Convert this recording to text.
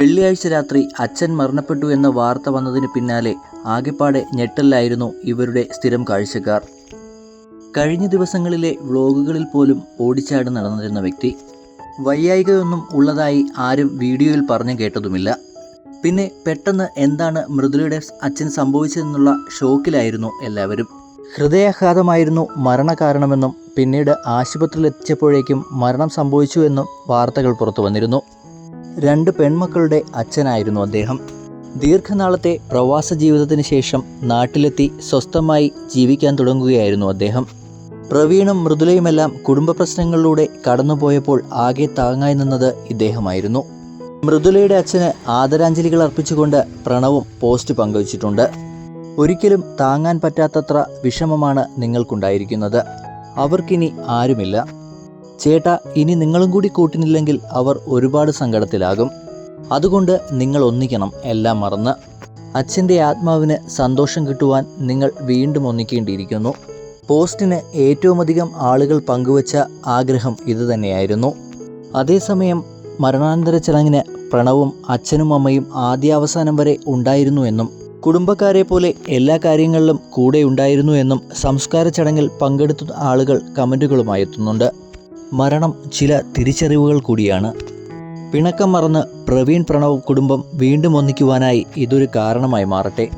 വെള്ളിയാഴ്ച രാത്രി അച്ഛൻ മരണപ്പെട്ടു എന്ന വാർത്ത വന്നതിന് പിന്നാലെ ആകെപ്പാടെ ഞെട്ടലായിരുന്നു ഇവരുടെ സ്ഥിരം കാഴ്ചക്കാർ. കഴിഞ്ഞ ദിവസങ്ങളിലെ വ്ളോഗുകളിൽ പോലും ഓടിച്ചാടി നടന്നിരുന്ന വ്യക്തി. വയ്യായികയൊന്നും ഉള്ളതായി ആരും വീഡിയോയിൽ പറഞ്ഞു കേട്ടതുമില്ല. പിന്നെ പെട്ടെന്ന് എന്താണ് മൃദുലയുടെ അച്ഛൻ സംഭവിച്ചതെന്നുള്ള ഷോക്കിലായിരുന്നു എല്ലാവരും. ഹൃദയാഘാതമായിരുന്നു മരണകാരണമെന്നും പിന്നീട് ആശുപത്രിയിൽ എത്തിച്ചപ്പോഴേക്കും മരണം സംഭവിച്ചു എന്നും വാർത്തകൾ പുറത്തു വന്നിരുന്നു രണ്ട് പെൺമക്കളുടെ അച്ഛനായിരുന്നു അദ്ദേഹം. ദീർഘനാളത്തെ പ്രവാസ ജീവിതത്തിന് ശേഷം നാട്ടിലെത്തി സ്വസ്ഥമായി ജീവിക്കാൻ തുടങ്ങുകയായിരുന്നു അദ്ദേഹം. പ്രവീണും മൃദുലയുമെല്ലാം കുടുംബ പ്രശ്നങ്ങളിലൂടെ കടന്നുപോയപ്പോൾ ആകെ താങ്ങായി നിന്നത് ഇദ്ദേഹമായിരുന്നു. മൃദുലയുടെ അച്ഛന് ആദരാഞ്ജലികൾ അർപ്പിച്ചുകൊണ്ട് പ്രണവും പോസ്റ്റ് പങ്കുവച്ചിട്ടുണ്ട്. ഒരിക്കലും താങ്ങാൻ പറ്റാത്തത്ര വിഷമമാണ് നിങ്ങൾക്കുണ്ടായിരിക്കുന്നത്. അവർക്കിനി ആരുമില്ല. ചേട്ടാ ഇനി നിങ്ങളും കൂടി കൂട്ടിനില്ലെങ്കിൽ അവർ ഒരുപാട് സങ്കടത്തിലാകും. അതുകൊണ്ട് നിങ്ങൾ ഒന്നിക്കണം എല്ലാം മറന്ന്. അച്ഛന്റെ ആത്മാവിന് സന്തോഷം കിട്ടുവാൻ നിങ്ങൾ വീണ്ടും ഒന്നിക്കേണ്ടിയിരിക്കുന്നു. പോസ്റ്റിന് ഏറ്റവുമധികം ആളുകൾ പങ്കുവച്ച ആഗ്രഹം ഇതുതന്നെയായിരുന്നു അതേസമയം മരണാനന്തര ചടങ്ങിന് പ്രണവും അച്ഛനും അമ്മയും ആദ്യാവസാനം വരെ ഉണ്ടായിരുന്നു എന്നും കുടുംബക്കാരെ പോലെ എല്ലാ കാര്യങ്ങളിലും കൂടെ ഉണ്ടായിരുന്നു എന്നും സംസ്കാര ചടങ്ങിൽ പങ്കെടുത്ത ആളുകൾ കമന്റുകളുമായി എത്തുന്നുണ്ട്. മരണം ചില തിരിച്ചറിവുകൾ കൂടിയാണ്. പിണക്കം മറന്ന് പ്രവീൺ പ്രണവ് കുടുംബം വീണ്ടും ഒന്നിക്കുവാനായി ഇതൊരു കാരണമായി മാറട്ടെ.